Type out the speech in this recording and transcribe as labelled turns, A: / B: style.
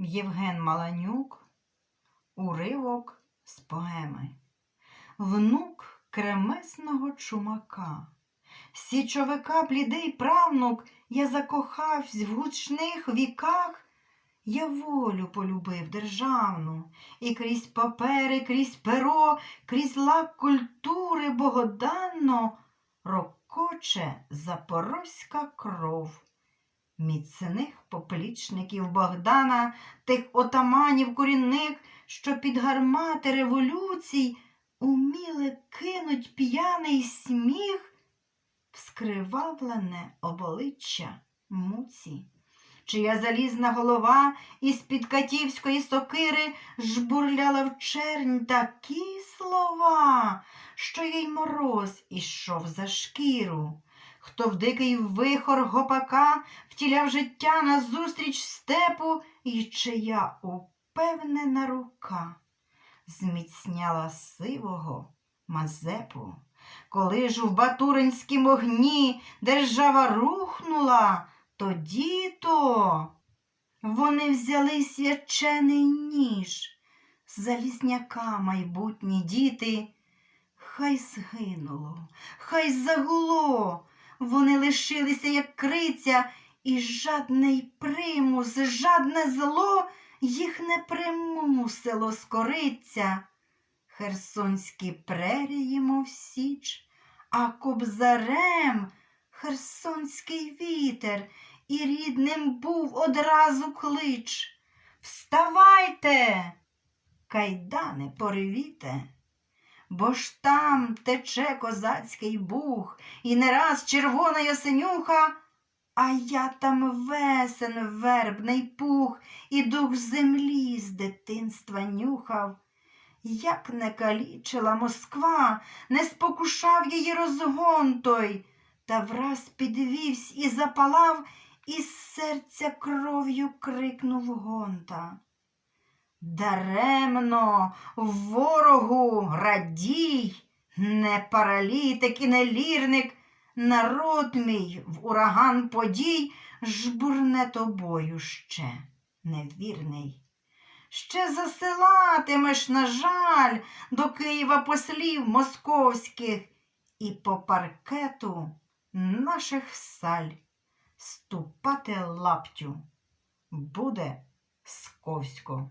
A: Євген Маланюк, уривок з поеми. Внук кремесного чумака, січовика блідий правнук, я закохавсь в гучних віках. Я волю полюбив державну, і крізь папери, крізь перо, крізь лак культури богоданно рокоче запорозька кров. Міцних поплічників Богдана, тих отаманів корінних, що під гармати революцій уміли кинуть п'яний сміх, вскривавлене обличчя муці, чия залізна голова із-під катівської сокири жбурляла в чернь такі слова, що їй мороз ішов за шкіру. Хто в дикий вихор гопака втіляв життя назустріч степу, і чия упевнена рука зміцняла сивого Мазепу. Коли ж в батуринськім огні держава рухнула, тоді то вони взяли свячений ніж, залізняка майбутні діти. Хай згинуло, хай загуло, вони лишилися, як криця, і жадний примус, жадне зло їх не примусило скориться. Херсонські прерії, мов січ, а кобзарем херсонський вітер, і рідним був одразу клич. Вставайте, кайдани порвіте, бо ж там тече козацький бух, і не раз червона ясенюха, а я там весен вербний пух, і дух землі з дитинства нюхав. Як не калічила Москва, не спокушав її розгон той, та враз підвівсь і запалав, і з серця кров'ю крикнув гонта. Даремно ворогу радій, не паралітик і не лірник, народ мій в ураган подій жбурне тобою ще невірний. Ще засилатимеш, на жаль, до Києва послів московських і по паркету наших саль ступати лаптю буде сковсько.